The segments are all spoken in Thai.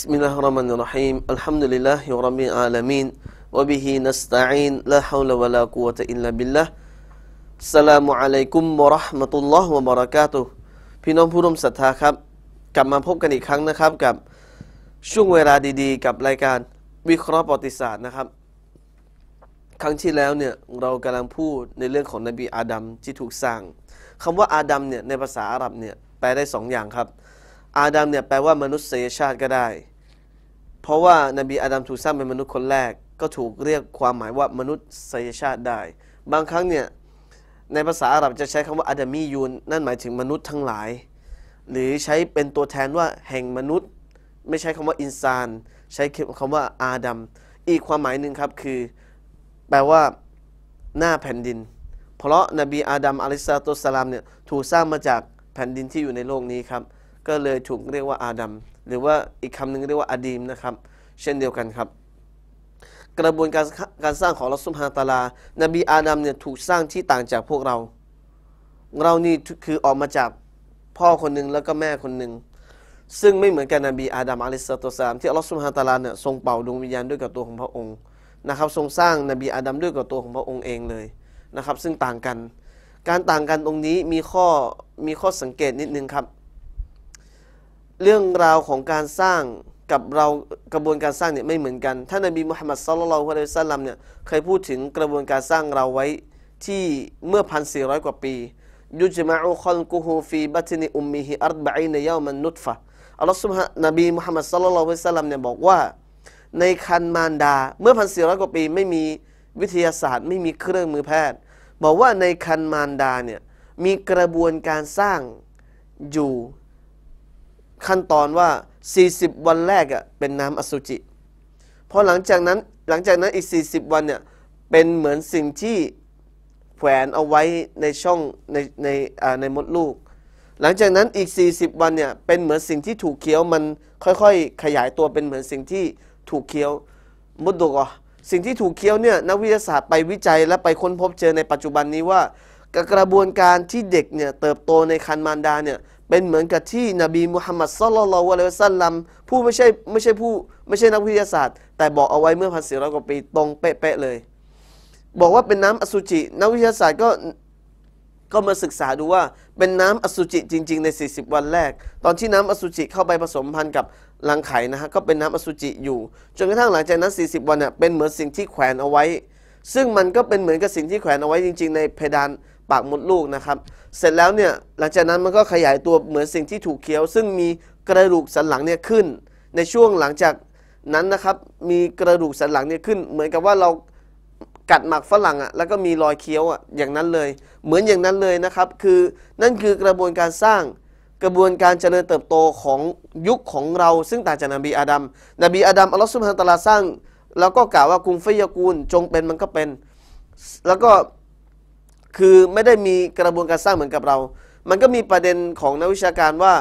بسم الله الرحمن الرحيم الحمد لله رب العالمين وبه نستعين لا حول ولا قوة إلا بالله السلام عليكم ورحمة الله وبركاته พี่น้องผู้ร่วมศรัทธาครับ กลับมาพบกันอีกครั้งนะครับกับช่วงเวลาดีๆ กับรายการวิเคราะห์ประวัติศาสตร์นะครับ ครั้งที่แล้วเนี่ยเรากำลังพูดในเรื่องของนบีอาดัมที่ถูกสร้างคำว่าอาดัมเนี่ยในภาษาอาหรับเนี่ยแปลได้สองอย่างครับ อาดัมเนี่ยแปลว่ามนุษยชาติก็ได้ เพราะว่านบีอาดัมถูกสร้างเป็นมนุษย์คนแรก ก็ถูกเรียกความหมายว่ามนุษยชาติได้ บางครั้งเนี่ยในภาษาอาหรับจะใช้คำว่าอาดัมียูนนั่นหมายถึงมนุษย์ทั้งหลาย หรือใช้เป็นตัวแทนว่าแห่งมนุษย์ ไม่ใช้คำว่าอินซาน ใช้คำว่าอาดัมอีกความหมายหนึ่งครับคือ แปลว่าหน้าแผ่นดิน เพราะนบีอาดัมอะลัยฮิสสลาตุสสลามเนี่ยถูกสร้างมาจากแผ่นดินที่อยู่ในโลกนี้ครับ ก็เลยถูกเรียกว่าอาดัม หรือว่าอีกคำหนึ่งเรียกว่าอาดีมนะครับ เช่นเดียวกันครับ กระบวนการการสร้างของลอสุมฮาตาลา นบีอาดัมเนี่ยถูกสร้างที่ต่างจากพวกเรา เรานี่คือออกมาจากพ่อคนหนึ่งแล้วก็แม่คนหนึ่งซึ่งไม่เหมือนกันนบีอาดัมอะลัยฮิสสลาตุวสามที่อัลลอฮฺสุบฮานตาลาเนี่ยทรงเป่าดวงวิญญาณด้วยกับตัวของพระองค์นะครับ ทรงสร้างนบีอาดัมด้วยกับตัวของพระองค์เองเลยนะครับ ซึ่งต่างกัน การต่างกันตรงนี้มีข้อมีข้อสังเกตนิดนึงครับ เรื่องราวของการสร้างกับเรากระบวนการสร้างเนี่ยไม่เหมือนกัน ท่านนบีมุฮัมมัดสัลลัลฮุอะลัยฮิวะซัลลัมเนี่ยเคยพูดถึงกระบวนการสร้างเราไว้ที่เมื่อพันสี่ร้อยกว่าปียุจมะอุคอลกุฮูฟีบัตนิอุมมิฮิอัรบะอีนยามันนุตฟะอัลลอฮฺสุบฮะนบีมุฮัมมัดสัลลัลฮุอะลัยฮิวะซัลลัมเนี่ยบอกว่า ในคันมารดาเมื่อพันสี่ร้อยกว่าปีไม่มีวิทยาศาสตร์ ไม่มีเครื่องมือแพทย์ บอกว่าในคันมารดาเนี่ยมีกระบวนการสร้างอยู่ ขั้นตอนว่า 40 วันแรกอะเป็นน้ำอสุจิพอหลังจากนั้นหลังจากนั้นอีก 40 วันเนี่ยเป็นเหมือนสิ่งที่แขวนเอาไว้ในช่องในในในมดลูก หลังจากนั้นอีก 40 วันเนี่ยเป็นเหมือนสิ่งที่ถูกเคี้ยวมันค่อยๆ ขยายตัวเป็นเหมือนสิ่งที่ถูกเคี้ยวมดดุกอะสิ่งที่ถูกเคี้ยวเนี่ยนักวิทยาศาสตร์ไปวิจัยและไปค้นพบเจอในปัจจุบันนี้ว่ากระบวนการที่เด็กเนี่ยเติบโตในคันมารดาเนี่ย เป็นเหมือนกับที่นบีมุฮัมมัดสัลลัลลอฮุอะลัยฮิวะสัลลัมผู้ไม่ใช่ไม่ใช่ผู้ไม่ใช่นักวิทยาศาสตร์ แต่บอกเอาไว้เมื่อพันสี่ร้อยกว่าปีตรงเป๊ะๆเลย บอกว่าเป็นน้ำอสุจิ นักวิทยาศาสตร์ก็ก็มาศึกษาดูว่าเป็นน้ำอสุจิจริง ๆ ใน 40 วันแรก ตอนที่น้ำอสุจิเข้าไปผสมพันธ์กับรังไข่นะฮะก็เป็นน้ำอสุจิอยู่จนกระทั่งหลังจากนั้น 40 วันเนี่ยเป็นเหมือนสิ่งที่แขวนเอาไว้ ซึ่งมันก็เป็นเหมือนกับสิ่งที่แขวนเอาไว้จริง ๆ ในเพดาน ปากมดลูกนะครับ เสร็จแล้วเนี่ยหลังจากนั้นมันก็ขยายตัวเหมือนสิ่งที่ถูกเคี้ยว ซึ่งมีกระดูกสันหลังเนี่ยขึ้น ในช่วงหลังจากนั้นนะครับมีกระดูกสันหลังเนี่ยขึ้น เหมือนกับว่าเรากัดหมักฝรั่งอะแล้วก็มีรอยเคี้ยวอะอย่างนั้นเลย เหมือนอย่างนั้นเลยนะครับ คือนั่นคือกระบวนการสร้างกระบวนการเจริญเติบโตของยุคของเรา ซึ่งต่างจากนบีอาดัมนบีอาดัมอัลลอฮฺสุบฮานตะลาสร้าง แล้วก็กล่าวว่ากุมฟยากูลจงเป็นมันก็เป็น แล้วก็ คือไม่ได้มีกระบวนการสร้างเหมือนกับเรา มันก็มีประเด็นของนักวิชาการว่า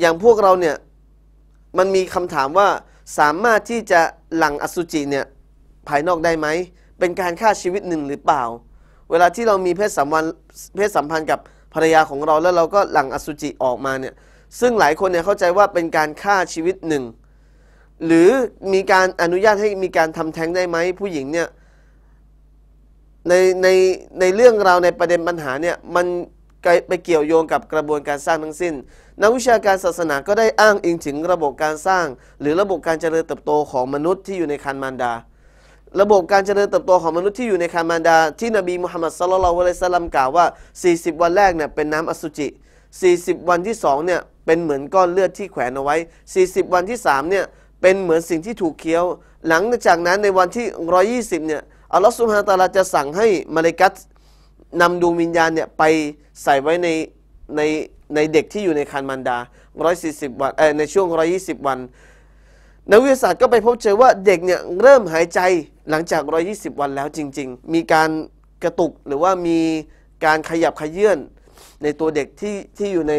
อย่างพวกเราเนี่ยมันมีคำถามว่าสามารถที่จะหลั่งอสุจิเนี่ยภายนอกได้ไหม เป็นการฆ่าชีวิตหนึ่งหรือเปล่า เวลาที่เรามีเพศสัมพันธ์เพศสัมพันธ์กับภรรยาของเราแล้วเราก็หลั่งอสุจิออกมาเนี่ยซึ่งหลายคนเนี่ยเข้าใจว่าเป็นการฆ่าชีวิตหนึ่งหรือมีการอนุญาตให้มีการทำแท้งได้ไหมผู้หญิงเนี่ย ในในในเรื่องราวในประเด็นปัญหาเนี่ยมันไปเกี่ยวโยงกับกระบวนการสร้างทั้งสิ้น นักวิชาการศาสนาก็ได้อ้างอิงถึงระบบการสร้าง หรือระบบการเจริญเติบโตของมนุษย์ที่อยู่ในคันมารดา ระบบการเจริญเติบโตของมนุษย์ที่อยู่ในคันมารดา ที่นบีมุฮัมมัดสัลลัลลอฮุอะลัยสลามกล่าวว่า 40 วันแรกเนี่ยเป็นน้ำอสุจิ 40 วันที่2เนี่ยเป็นเหมือนก้อนเลือดที่แขวนเอาไว้ 40 วันที่3เนี่ยเป็นเหมือนสิ่งที่ถูกเคี้ยว หลังจากนั้นในวันที่ 120เนี่ย อัลลอฮฺสุบฮานตะลาจะสั่งให้มาเลกัตนำดวงวิญญาณเนี่ยไปใส่ไว้ในในในเด็กที่อยู่ในคันมันดา 140 วันเออในช่วง 120 วัน นักวิทยาศาสตร์ก็ไปพบเจอว่าเด็กเนี่ยเริ่มหายใจหลังจาก 120 วันแล้วจริง ๆ มีการกระตุกหรือว่ามีการขยับขยื่นในตัวเด็กที่ที่อยู่ใน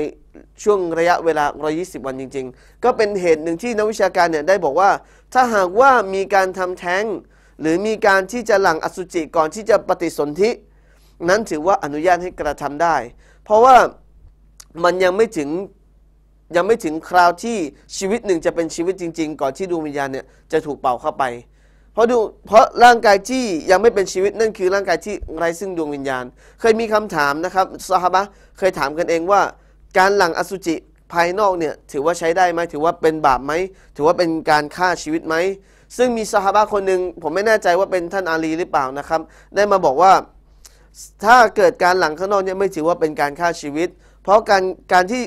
ช่วงระยะเวลา 120 วันจริง ๆ ก็เป็นเหตุหนึ่งที่นักวิชาการเนี่ยได้บอกว่า ถ้าหากว่ามีการทำแท้ง หรือมีการที่จะหลั่งอสุจิก่อนที่จะปฏิสนธินั้นถือว่าอนุญาตให้กระทำได้ เพราะว่ามันยังไม่ถึงยังไม่ถึงคราวที่ชีวิตหนึ่งจะเป็นชีวิตจริง ๆ ก่อนที่ดวงวิญญาณเนี่ยจะถูกเป่าเข้าไป เพราะดูเพราะร่างกายที่ยังไม่เป็นชีวิตนั่นคือร่างกายที่ไร้ซึ่งดวงวิญญาณ เคยมีคำถามนะครับซาฮาบะเคยถามกันเองว่า การหลั่งอสุจิภายนอกเนี่ยถือว่าใช้ได้ไหมถือว่าเป็นบาปไหมถือว่าเป็นการฆ่าชีวิตไหม ซึ่งมีซาฮาคนหนึ่งผมไม่แน่ใจว่าเป็นท่านอาลีหรือเปล่านะครับ ได้มาบอกว่าถ้าเกิดการหลังข้างนอกเนี่ยไม่ถือว่าเป็นการฆ่าชีวิต เพราะการการที่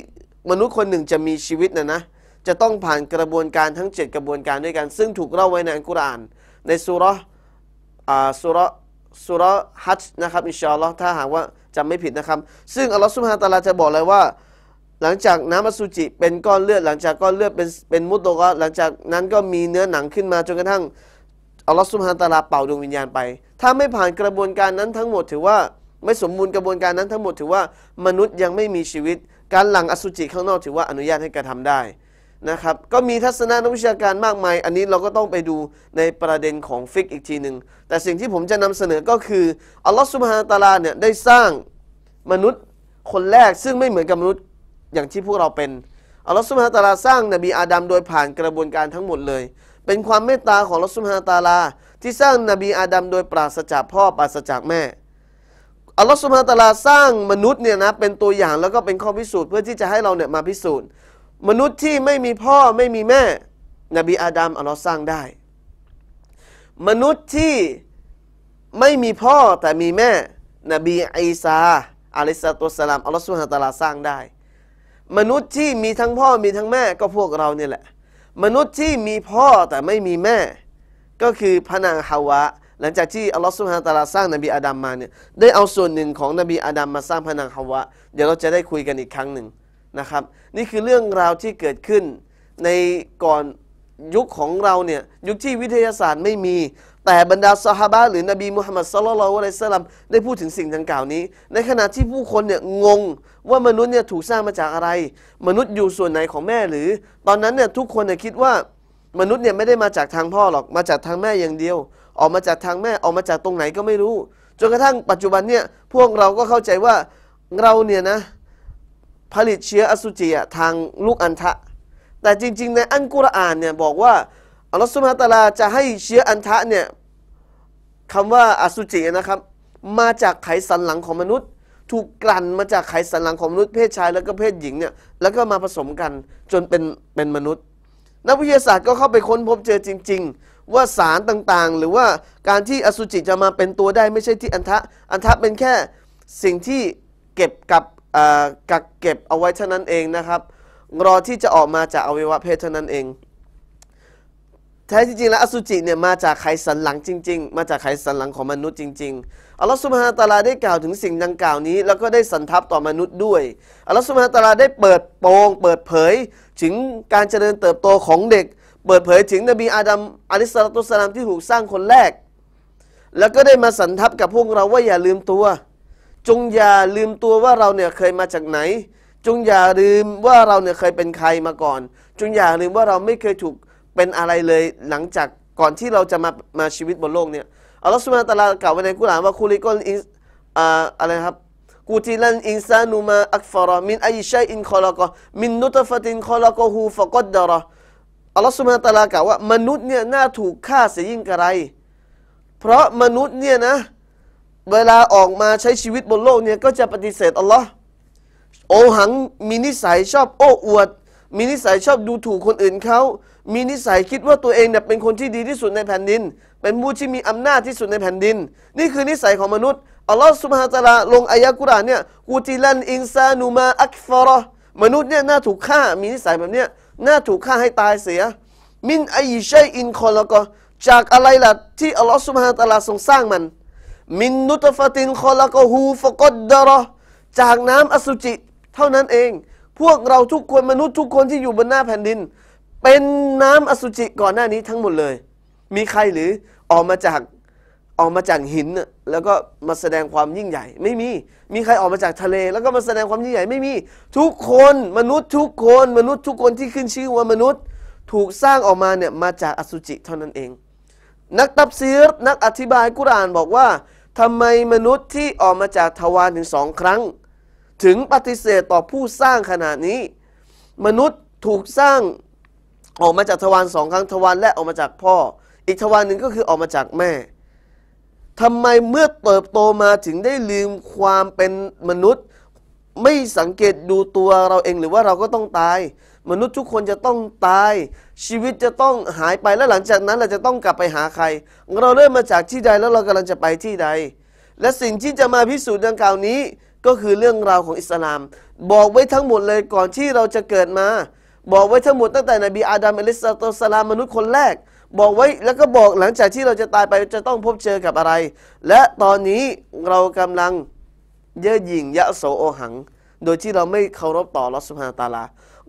มนุษย์คนหนึ่งจะมีชีวิตนะนะจะต้องผ่านกระบวนการทั้ง 7 กระบวนการด้วยกัน ซึ่งถูกเล่าไว้ในอัลกุรอาน ในสุรอ่าสุรสุรฮัจนะครับอินชาอัลลอฮ์ถ้าหากว่าจำไม่ผิดนะครับ ซึ่งอัลลอฮ์สุบฮานตะลาจะบอกเลยว่า หลังจากน้ำอสุจิเป็นก้อนเลือด หลังจากก้อนเลือดเป็นเป็นมุตโตกะหลังจากนั้นก็มีเนื้อหนังขึ้นมาจนกระทั่งอัลลอฮ์สุบฮานตะลาเป่าดวงวิญญาณไป ถ้าไม่ผ่านกระบวนการนั้นทั้งหมดถือว่าไม่สมบูรณ์กระบวนการนั้นทั้งหมดถือว่ามนุษย์ยังไม่มีชีวิต การหลั่งอสุจิข้างนอกถือว่าอนุญาตให้กระทำได้นะครับก็มีทัศนะนักวิชาการมากมาย อันนี้เราก็ต้องไปดูในประเด็นของฟิกอีกทีหนึ่งแต่สิ่งที่ผมจะนำเสนอก็คืออัลลอฮฺสุบฮานตะลาเนี่ยได้สร้างมนุษย์คนแรกซึ่งไม่เหมือนกับมนุษย์ อย่างที่พวกเราเป็นอัลลอฮฺสุบฮานตะลาสร้างนบีอาดัมโดยผ่านกระบวนการทั้งหมดเลย เป็นความเมตตาของอัลลอฮฺสุบฮานตะลา ที่สร้างนบีอาดัมโดยปราศจากพ่อปราศจากแม่อัลลอฮฺสุบฮานตะลาสร้างมนุษย์เนี่ยนะเป็นตัวอย่างแล้วก็เป็นข้อพิสูจน์เพื่อที่จะให้เราเนี่ยมาพิสูจน์ มนุษย์ที่ไม่มีพ่อไม่มีแม่ นบีอาดัมอัลลอฮ์สร้างได้ มนุษย์ที่ไม่มีพ่อแต่มีแม่ นบีอีสาอะลัยฮิสสตุสลามอัลลอฮ์สุบฮานตะลาสร้างได้ มนุษย์ที่มีทั้งพ่อมีทั้งแม่ก็พวกเราเนี่ยแหละ มนุษย์ที่มีพ่อแต่ไม่มีแม่ ก็คือพระนางฮาวะ หลังจากที่อัลลอฮฺสุบฮานตะลาสร้างนบีอาดัมมาเนี่ยได้เอาส่วนหนึ่งของนบีอาดัมมาสร้างพระนางฮาวะ เดี๋ยวเราจะได้คุยกันอีกครั้งหนึ่งนะครับ นี่คือเรื่องราวที่เกิดขึ้นในก่อนยุคของเราเนี่ยยุคที่วิทยาศาสตร์ไม่มี แต่บรรดาสหบะหรือนบีมุฮัมมัดสลลัลอะลัยฮิสลามได้พูดถึงสิ่งดังกล่าวนี้ ในขณะที่ผู้คนเนี่ยงงว่ามนุษย์เนี่ยถูกสร้างมาจากอะไร มนุษย์อยู่ส่วนไหนของแม่หรือ ตอนนั้นเนี่ยทุกคนเนี่ยคิดว่ามนุษย์เนี่ยไม่ได้มาจากทางพ่อหรอกมาจากทางแม่อย่างเดียว ออกมาจากทางแม่ออกมาจากตรงไหนก็ไม่รู้จนกระทั่งปัจจุบันเนี่ยพวกเราก็เข้าใจว่าเราเนี่ยนะผลิตเชื้ออสุจิทางลูกอัณฑะแต่จริง ๆ ในอันกุรอานเนี่ยบอกว่า อัลลอฮฺสุบฮานตะลาจะให้เชื้ออัณฑะเนี่ยคำว่าอสุจินะครับ มาจากไขสันหลังของมนุษย์ ถูกกลั่นมาจากไขสันหลังของมนุษย์เพศชายแล้วก็เพศหญิงเนี่ยแล้วก็มาผสมกันจนเป็นเป็นมนุษย์ นักวิทยาศาสตร์ก็เข้าไปค้นพบเจอจริง ๆ ว่าสารต่างๆ หรือว่าการที่อสุจิจะมาเป็นตัวได้ไม่ใช่ที่อันทะอันทะเป็นแค่สิ่งที่เก็บกับกักเก็บเอาไว้เท่านั้นเองนะครับ รอที่จะออกมาจากอวัยวะเพศเท่านั้นเอง แท้ที่จริงแล้วอสุจิเนี่ยมาจากไขสันหลังจริง ๆ มาจากไขสันหลังของมนุษย์จริงๆอัลลอฮฺสุบฮานตะลาได้กล่าวถึงสิ่งดังกล่าวนี้ แล้วก็ได้สันทับต่อมนุษย์ด้วยอัลลอฮฺสุบฮานตะลาได้เปิดโปงเปิดเผย ถึงการเจริญเติบโตของเด็ก เปิดเผยถึงนบีอาดัมอะลิสลาตุสลามที่ถูกสร้างคนแรก แล้วก็ได้มาสันทับกับพวกเราว่าอย่าลืมตัว จงอย่าลืมตัวว่าเราเนี่ยเคยมาจากไหน จงอย่าลืมว่าเราเนี่ยเคยเป็นใครมาก่อน จงอย่าลืมว่าเราไม่เคยถูก เป็นอะไรเลยหลังจากก่อนที่เราจะมามาชีวิตบนโลกเนี่ยอัลลอฮฺสุบฮานตะลากล่าวไว้ในกุรอานว่าคุลิกอนอินอ่าอะไรครับกูติลันอินซานุมาอักฟารมินอัยชัยอินคอลกะมินนุตฟะตินคอลกะฮูฟะกัดดาระอัลลอฮฺสุบฮานตะลากล่าวว่ามนุษย์เนี่ยน่าถูกฆ่าเสียยิ่งกระไร เพราะมนุษย์เนี่ยนะเวลาออกมาใช้ชีวิตบนโลกเนี่ยก็จะปฏิเสธอัลลอฮ์โอหังมีนิสัยชอบโอ้อวด มีนิสัยชอบดูถูกคนอื่นเขา มีนิสัยคิดว่าตัวเองเนี่ยเป็นคนที่ดีที่สุดในแผ่นดิน เป็นผู้ที่มีอำนาจที่สุดในแผ่นดิน นี่คือนิสัยของมนุษย์ อัลลอฮ์สุบฮาตะลาลงอายะกุรานเนี่ยกูติลันอินซานุมาอักฟรอมนุษย์เนี่ยน่าถูกฆ่า มีนิสัยแบบเนี้ยน่าถูกฆ่าให้ตายเสีย มินอัยชัยอินคอลกจากอะไรล่ะที่อัลลอฮ์สุบฮาตะลาทรงสร้างมัน มินนุตฟตินคอลกอฮูฟกดดรอจากน้ำอสุจิเท่านั้นเอง พวกเราทุกคนมนุษย์ทุกคนที่อยู่บนหน้าแผ่นดิน เป็นน้ำอสุจิก่อนหน้านี้ทั้งหมดเลย มีใครหรือออกมาจากออกมาจากหินแล้วก็มาแสดงความยิ่งใหญ่ ไม่มี มีใครออกมาจากทะเล แล้วก็มาแสดงความยิ่งใหญ่ไม่มี ทุกคนมนุษย์ทุกคน มนุษย์ทุกคนที่ขึ้นชื่อว่ามนุษย์ ถูกสร้างออกมาเนี่ยมาจากอสุจิเท่านั้นเอง นักตับซีรนักอธิบายกุรานบอกว่าทำไมมนุษย์ที่ออกมาจากทวารถึงสองครั้ง ถึงปฏิเสธต่อผู้สร้างขนาดนี้ มนุษย์ถูกสร้างออกมาจากทวารสองครั้งทวารแรกออกมาจากพ่อ อีกทวารหนึ่งก็คือออกมาจากแม่ทำไมเมื่อเติบโตมาถึงได้ลืมความเป็นมนุษย์ ไม่สังเกตดูตัวเราเองหรือว่าเราก็ต้องตาย มนุษย์ทุกคนจะต้องตาย ชีวิตจะต้องหายไปแล้วหลังจากนั้นเราจะต้องกลับไปหาใคร เราเริ่มมาจากที่ใดแล้วเรากำลังจะไปที่ใด และสิ่งที่จะมาพิสูจน์ดังกล่าวนี้ ก็คือเรื่องราวของอิสลาม บอกไว้ทั้งหมดเลยก่อนที่เราจะเกิดมา บอกไว้ทั้งหมดตั้งแต่นบีอาดัมอะลัยฮิสสลามมนุษย์คนแรก บอกไว้แล้วก็บอกหลังจากที่เราจะตายไปจะต้องพบเจอกับอะไร และตอนนี้เรากำลังเย่อหยิ่งยะโสโอหัง โดยที่เราไม่เคารพต่อลอสุภาตาลา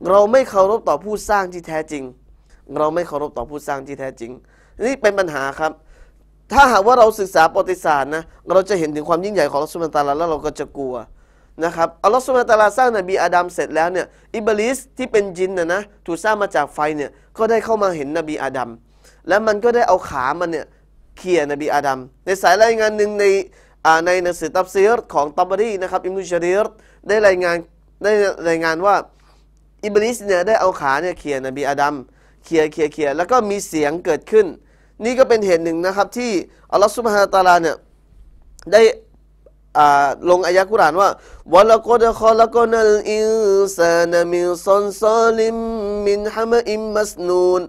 เราไม่เคารพต่อผู้สร้างที่แท้จริง เราไม่เคารพต่อผู้สร้างที่แท้จริง นี่เป็นปัญหาครับ ถ้าหากว่าเราศึกษาประวัติศาสตร์นะเราจะเห็นถึงความยิ่งใหญ่ของอัลลอฮฺสุภาตาลาแล้วเราก็จะกลัวนะครับอัลลอฮฺสุบฮานตะลาสร้างนบีอาดัมเสร็จแล้วเนี่ยอิบลิสที่เป็นจินนะนะถูกสร้างมาจากไฟเนี่ยก็ได้เข้ามาเห็นนบีอาดัมแล้วมันก็ได้เอาขามันเนี่ยเขี่ยนบีอาดัมในสายรายงานหนึ่งในในหนังสือตับซีรของตับบรีนะครับอิมนุชรีรได้รายงานได้รายงานว่าอิบลิสเนี่ยได้เอาขาเนี่ยเขี่ยนบีอาดัมเขี่ยเขี่ยเขี่ยแล้วก็มีเสียงเกิดขึ้น นี่ก็เป็นเหตุหนึ่งนะครับ ที่อัลลอฮฺสุบฮานตะลาเนี่ยได้ลงอายะกุรานว่าวะลักดขลักนัลอินซานมิซอนซาลิมมินฮามอิมมัสนูน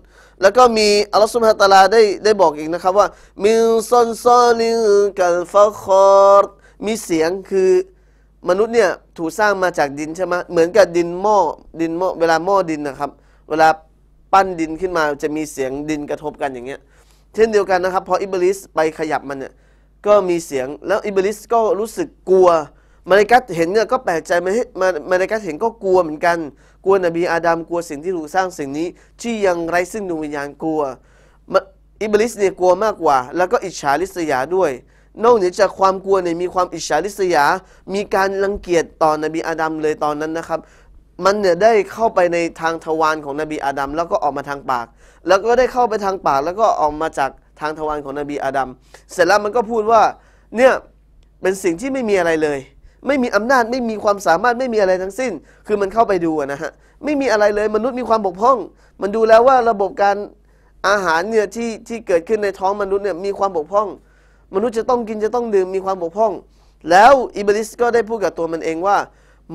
แล้วก็มีอัลลอฮฺสุบฮานตะลาได้ได้บอกอีกนะครับว่ามิซอนซาลินกัลฟะคอร์มีเสียงคือมนุษย์เนี่ยถูกสร้างมาจากดินใช่ไหมเหมือนกับดินหม้อดินหม้อเวลาหม้อดินนะครับ เวลาปั้นดินขึ้นมาจะมีเสียงดินกระทบกันอย่างเงี้ย เช่นเดียวกันนะครับ พออิบลิสไปขยับมันเนี่ยก็มีเสียงแล้วอิบลิสก็รู้สึกกลัวมาริกัตเห็นเนี่ยก็แปลกใจมามามาริกัตเห็นก็กลัวเหมือนกัน กลัวนบีอาดัมกลัวสิ่งที่ถูกสร้างสิ่งนี้ ที่ยังไร้ซึ่งดวงวิญญาณกลัวอิบลิสเนี่ยกลัวมากกว่า แล้วก็อิจฉาริษยาด้วย นอกเหนือจากความกลัวเนี่ยมีความอิจฉาริษยา มีการรังเกียจต่อนบีอาดัมเลยตอนนั้นนะครับ มันเนี่ยได้เข้าไปในทางทวารของนบีอาดัมแล้วก็ออกมาทางปาก แล้วก็ได้เข้าไปทางปากแล้วก็ออกมาจากทางทวารของนบีอาดัมเสร็จแล้วมันก็พูดว่าเนี่ยเป็นสิ่งที่ไม่มีอะไรเลย ไม่มีอำนาจไม่มีความสามารถไม่มีอะไรทั้งสิ้น คือมันเข้าไปดูนะฮะไม่มีอะไรเลยมนุษย์มีความบกพร่อง มันดูแล้วว่าระบบการอาหารเนี่ยที่ที่เกิดขึ้นในท้องมนุษย์เนี่ยมีความบกพร่อง มนุษย์จะต้องกินจะต้องดื่มมีความบกพร่อง แล้วอิบลิสก็ได้พูดกับตัวมันเองว่า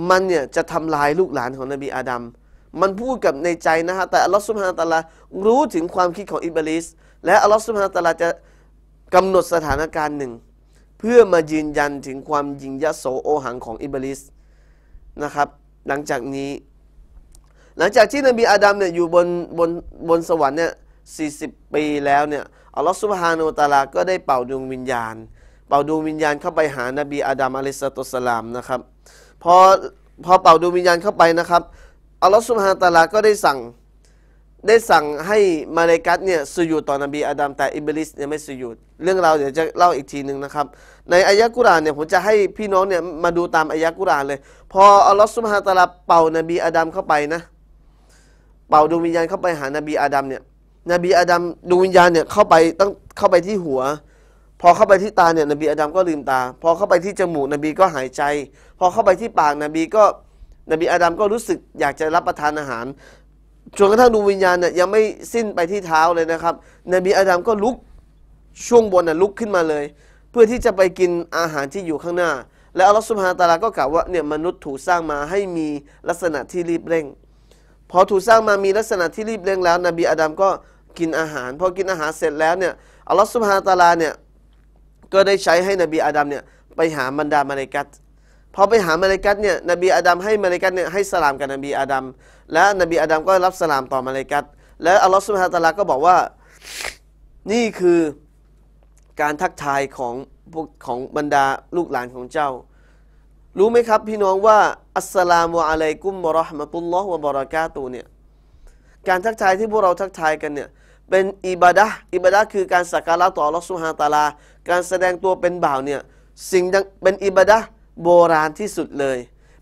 มันเนี่ยจะทำลายลูกหลานของนบีอาดัม มันพูดกับในใจนะฮะแต่อัลลอฮฺสุบฮานตะลารู้ถึงความคิดของอิบลิสและอัลลอฮฺสุบฮานตะลาจะกำหนดสถานการณ์หนึ่ง เพื่อมายืนยันถึงความยิงยโสโอหังของอิบลิสนะครับ หลังจากนี้ หลังจากที่นบีอาดัมเนี่ยอยู่บนบนบนสวรรค์เนี่ยสีปีแล้วเนี่ยอัลลอฮฺสุบฮานุตะลาก็ได้เป่าดวงวิญญาณ เป่าดวงวิญญาณเข้าไปหานบีอาดัมอะลัยสตุสลามนะครับพอพอเป่าดวงวิญญาณเข้าไปนะครับ อัลลอฮฺสุบฮานตะลาก็ได้สั่งได้สั่งให้มาเลกัตเนี่ยสุยูต่อนบีอาดัมแต่อิบลิสเนี่ยไม่สุยูเรื่องราวเดี๋ยวจะเล่าอีกทีหนึ่งนะครับ ในอายะกุรานเนี่ยผมจะให้พี่น้องเนี่ยมาดูตามอายะกุรานเลย พออัลลอฮฺสุบฮานตะลาเป่านบีอาดัมเข้าไปนะ เป่าดวงวิญญาณเข้าไปหานบีอาดัมเนี่ยนบีอาดัมดวงวิญญาณเนี่ยเข้าไปตั้งเข้าไปที่หัว พอเข้าไปที่ตาเนี่ยนบีอาดัมก็ลืมตา พอเข้าไปที่จมูกนบีก็หายใจ พอเข้าไปที่ปากนบีก็ นบีอาดัมก็รู้สึกอยากจะรับประทานอาหารจนกระทั่งดวงวิญญาณเนี่ยยังไม่สิ้นไปที่เท้าเลยนะครับ นบีอาดัมก็ลุกช่วงบนน่ะลุกขึ้นมาเลย เพื่อที่จะไปกินอาหารที่อยู่ข้างหน้า และอัลลอฮฺสุบฮานตะลาก็กล่าวว่าเนี่ยมนุษย์ถูกสร้างมาให้มีลักษณะที่รีบเร่ง พอถูกสร้างมามีลักษณะที่รีบเร่งแล้ว นบีอาดัมก็กินอาหาร พอกินอาหารเสร็จแล้วเนี่ยอัลลอฮฺสุบฮานตะลาเนี่ยก็ได้ใช้ให้นบีอาดัมเนี่ยไปหาบรรดามาเลกัต พอไปหามาเลกัตเนี่ยนบีอาดัมให้มาเลกัตเนี่ยให้สลามกับนบีอาดัมและนบีอาดัมก็รับสลามต่อมาเลกัตและอัลลอฮฺสุบฮาตะลาก็บอกว่านี่คือการทักทายของพวกของบรรดาลูกหลานของเจ้า รู้ไหมครับพี่น้องว่าอัสสลามุอะลัยกุมบรอฮ์มะตุลลอฮ์วะบารากาตูเนี่ยการทักทายที่พวกเราทักทายกันเนี่ยเป็นอิบาดะอิบาดะคือการสักการะต่ออัลลอฮฺสุบฮาตะลา การแสดงตัวเป็นบ่าวเนี่ยสิ่งเป็นอิบาดะ โบราณที่สุดเลย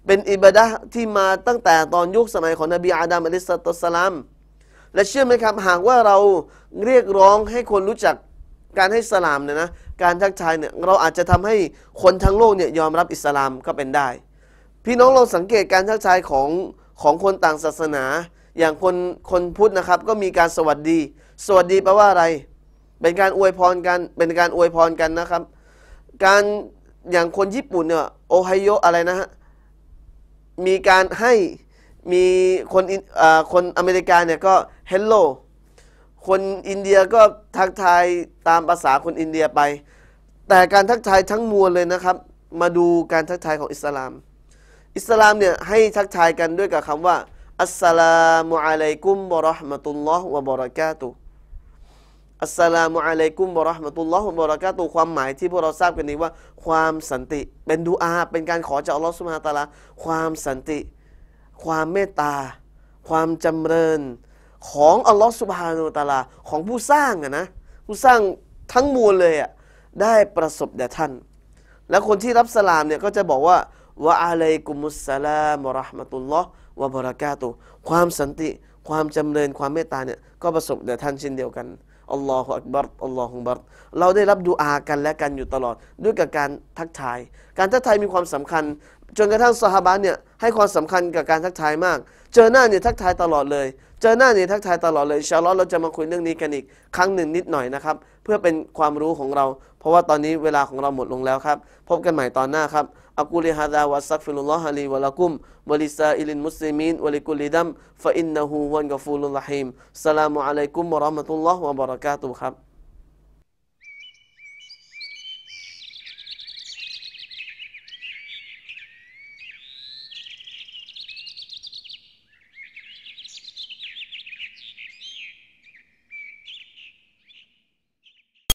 เป็นอิบาดะที่มาตั้งแต่ตอนยุคสมัยของนบีอาดัมอะลัยสตสลามและเชื่อไหมครับหากว่าเราเรียกร้องให้คนรู้จักการให้สลามเนี่ยนะการทักทายเนี่ยเราอาจจะทำให้คนทั้งโลกเนี่ยยอมรับอิสลามก็เป็นได้ พี่น้องลองสังเกตการทักทายของของคนต่างศาสนา อย่างคนคนพุทธนะครับ ก็มีการสวัสดี สวัสดีแปลว่าอะไร เป็นการอวยพรกันเป็นการอวยพรกันนะครับ การ อย่างคนญี่ปุ่นเนี่ยโอไฮโออะไรนะฮะมีการให้มีคนอ่าคนอเมริกาเนี่ยก็ hello คนอินเดียก็ทักทายตามภาษาคนอินเดียไป แต่การทักทายทั้งมวลเลยนะครับ มาดูการทักทายของอิสลาม อิสลามเนี่ยให้ทักทายกันด้วยกับคำว่าอัสสลามุอะลัยกุมวะราะห์มะตุลลอฮ์วะบะเราะกาตุฮ์ อัสสลามุอะลัยกุมวะราะห์มะตุลลอฮ์บะเราะกาตุความหมายที่พวกเราทราบกันนี้ว่า ความสันติ เป็นดูอาเป็นการขอจากอัลลอฮ์ซุบฮานะตะลา ความสันติ ความเมตตา ความจำเริญ ของอัลลอฮ์สุบฮานาอูตะลา ของผู้สร้างอะนะ ผู้สร้างทั้งมวลเลยอะได้ประสบแด่ท่าน แล้วคนที่รับสลามเนี่ยก็จะบอกว่าวะอะลัยกุมุสสลามวะราะห์มะตุลลอฮ์วะบะเราะกาตุความสันติ ความจำเริญความเมตตาเนี่ยก็ประสบแด่ท่านเช่นเดียวกัน อัลลอฮฺอักบัรอัลลอฮฺบัรเราได้รับดูอากันและกันอยู่ตลอด ด้วยกับการทักทาย การทักทายมีความสำคัญ จนกระทั่งสหบานเนี่ยให้ความสำคัญกับการทักทายมาก เจอหน้าเนี่ยทักทายตลอดเลย เจอหน้าเนี่ยทักทายตลอดเลยชาลอฮ์เราจะมาคุยเรื่องนี้กันอีกครั้งหนึ่งนิดหน่อยนะครับ เพื่อเป็นความรู้ของเรา เพราะว่าตอนนี้เวลาของเราหมดลงแล้วครับ พบกันใหม่ตอนหน้าครับอักูลิฮะดาวะซักฟิลุลลอฮะลีวะลักุมวะลิซาอิลินมุสลิมีนวะลิกุลิดัมฟะอินนะฮูวันกะฟูลุลรหิมสลามุอะลัยกุมวะราะห์มะตุลลอฮ์วะบะเราะกาตุฮ์ครับ